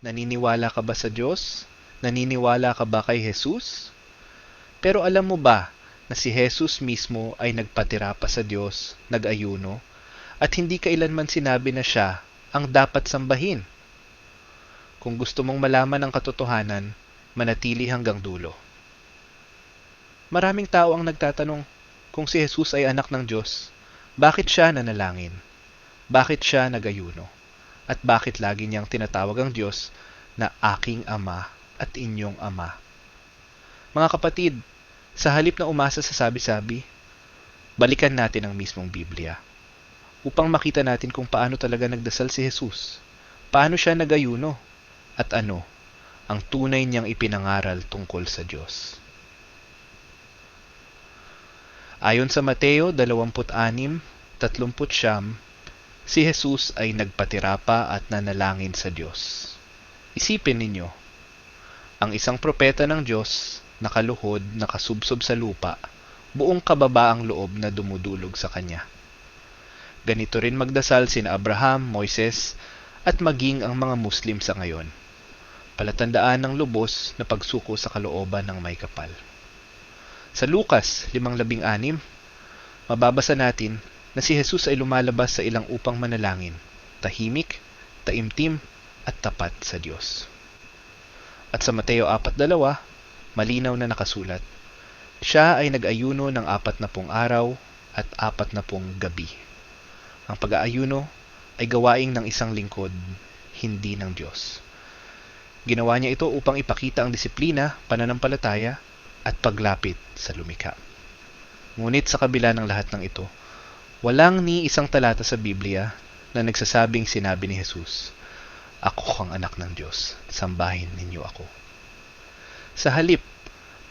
Naniniwala ka ba sa Diyos? Naniniwala ka ba kay Jesus? Pero alam mo ba na si Jesus mismo ay nagpatira pa sa Diyos, nag-ayuno, at hindi kailanman sinabi na siya ang dapat sambahin? Kung gusto mong malaman ang katotohanan, manatili hanggang dulo. Maraming tao ang nagtatanong kung si Jesus ay anak ng Diyos, bakit siya nanalangin? Bakit siya nagayuno? At bakit lagi niyang tinatawag ang Diyos na aking ama at inyong ama? Mga kapatid, sa halip na umasa sa sabi-sabi, balikan natin ang mismong Biblia upang makita natin kung paano talaga nagdasal si Jesus, paano siya nagayuno, at ano ang tunay niyang ipinangaral tungkol sa Diyos. Ayon sa Mateo 26:39, si Jesus ay nagpatira pa at nanalangin sa Diyos. Isipin ninyo, ang isang propeta ng Diyos, nakaluhod, nakasubsob sa lupa, buong kababaang loob na dumudulog sa kanya. Ganito rin magdasal sina Abraham, Moises, at maging ang mga Muslim sa ngayon. Palatandaan ng lubos na pagsuko sa kalooban ng may kapal. Sa Lukas 5.16, mababasa natin na si Jesus ay lumalabas sa ilang upang manalangin, tahimik, taimtim, at tapat sa Diyos. At sa Mateo 4.2, malinaw na nakasulat, siya ay nag-ayuno ng apat na pong araw at apat na pong gabi. Ang pag-aayuno ay gawaing ng isang lingkod, hindi ng Diyos. Ginawa niya ito upang ipakita ang disiplina, pananampalataya, at paglapit sa lumikha. Ngunit sa kabila ng lahat ng ito, walang ni isang talata sa Biblia na nagsasabing sinabi ni Jesus, Ako ang anak ng Diyos, sambahin ninyo ako. Sa halip,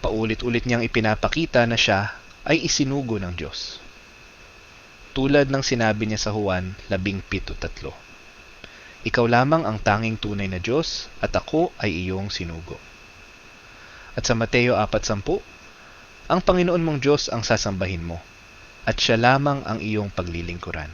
paulit-ulit niyang ipinapakita na siya ay isinugo ng Diyos. Tulad ng sinabi niya sa Juan 17.3, Ikaw lamang ang tanging tunay na Diyos at ako ay iyong sinugo. At sa Mateo 4.10, ang Panginoon mong Diyos ang sasambahin mo, at siya lamang ang iyong paglilingkuran.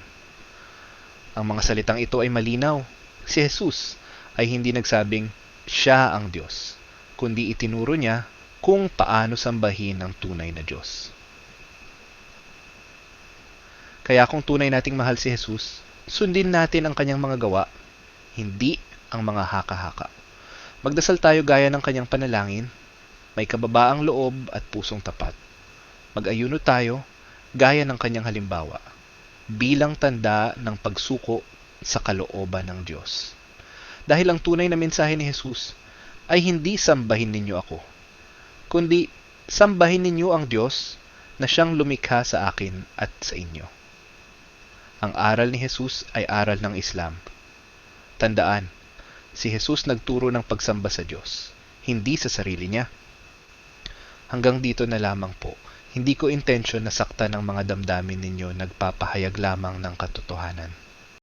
Ang mga salitang ito ay malinaw. Si Jesus ay hindi nagsabing siya ang Diyos, kundi itinuro niya kung paano sambahin ang tunay na Diyos. Kaya kung tunay nating mahal si Jesus, sundin natin ang kanyang mga gawa, hindi ang mga haka-haka. Magdasal tayo gaya ng kanyang panalangin may kababaang loob at pusong tapat. Mag-ayuno tayo gaya ng kanyang halimbawa, bilang tanda ng pagsuko sa kalooban ng Diyos. Dahil ang tunay na mensahe ni Jesus ay hindi sambahin ninyo ako, kundi sambahin ninyo ang Diyos na siyang lumikha sa akin at sa inyo. Ang aral ni Jesus ay aral ng Islam. Tandaan, si Jesus nagturo ng pagsamba sa Diyos, hindi sa sarili niya. Hanggang dito na lamang po. Hindi ko intensyon na saktan ng mga damdamin ninyo nagpapahayag lamang ng katotohanan.